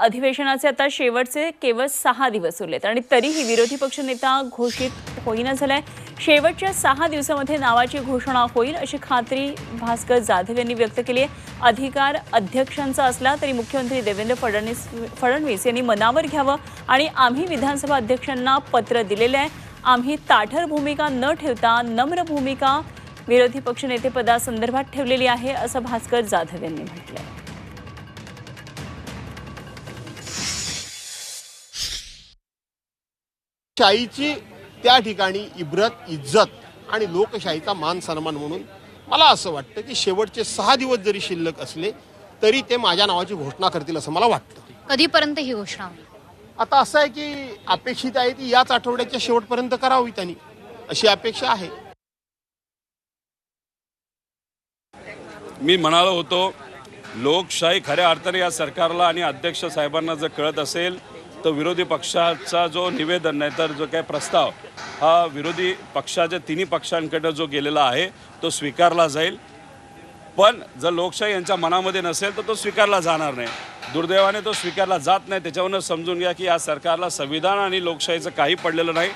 अधिवेशनाचे आता शेवटचे केवळ सहा दिवस उरलेत. आणि तरीही विरोधी पक्षनेता घोषित होईना झालाय. शेवटच्या सहा दिवसामध्ये नावाची घोषणा होईल अशी खात्री भास्कर जाधव यांनी व्यक्त केली आहे. अधिकार अध्यक्षांचा असला तरी मुख्यमंत्री देवेंद्र फडणवीस फडणवीस यांनी मनावर घ्यावं आणि आम्ही विधानसभा अध्यक्षांना पत्र दिलेलं आहे. आम्ही ताठर भूमिका न ठेवता नम्र भूमिका विरोधी पक्षनेतेपदासंदर्भात ठेवलेली आहे असं भास्कर जाधव यांनी म्हटलं आहे शाहीची त्या ठिकाणी इब्रत इज्जत आणि लोकशाहीचा मान सन्मान म्हणून मला असं वाटतं की शेवटचे सहा दिवस जरी शिल्लक असले तरी ते माझ्या नावाची घोषणा करतील असं मला वाटतं. कधीपर्यंत ही घोषणा? आता असं आहे की अपेक्षित आहे ती याच आठवड्याच्या शेवटपर्यंत करावी त्यांनी अशी अपेक्षा आहे. मी म्हणालो होतो लोकशाही खऱ्या अर्थाने या सरकारला आणि अध्यक्ष साहेबांना जर कळत असेल तर विरोधी पक्षाचा जो निवेदन नाही तर जो काही प्रस्ताव हा विरोधी पक्षाच्या तिन्ही पक्षांकडे जो गेलेला आहे तो स्वीकारला जाईल. पण जर लोकशाही यांच्या मनामध्ये नसेल तर तो स्वीकारला जाणार नाही. दुर्दैवाने तो स्वीकारला जात नाही. त्याच्यावरनं समजून घ्या की या सरकारला संविधान आणि लोकशाहीचं काही पडलेलं नाही.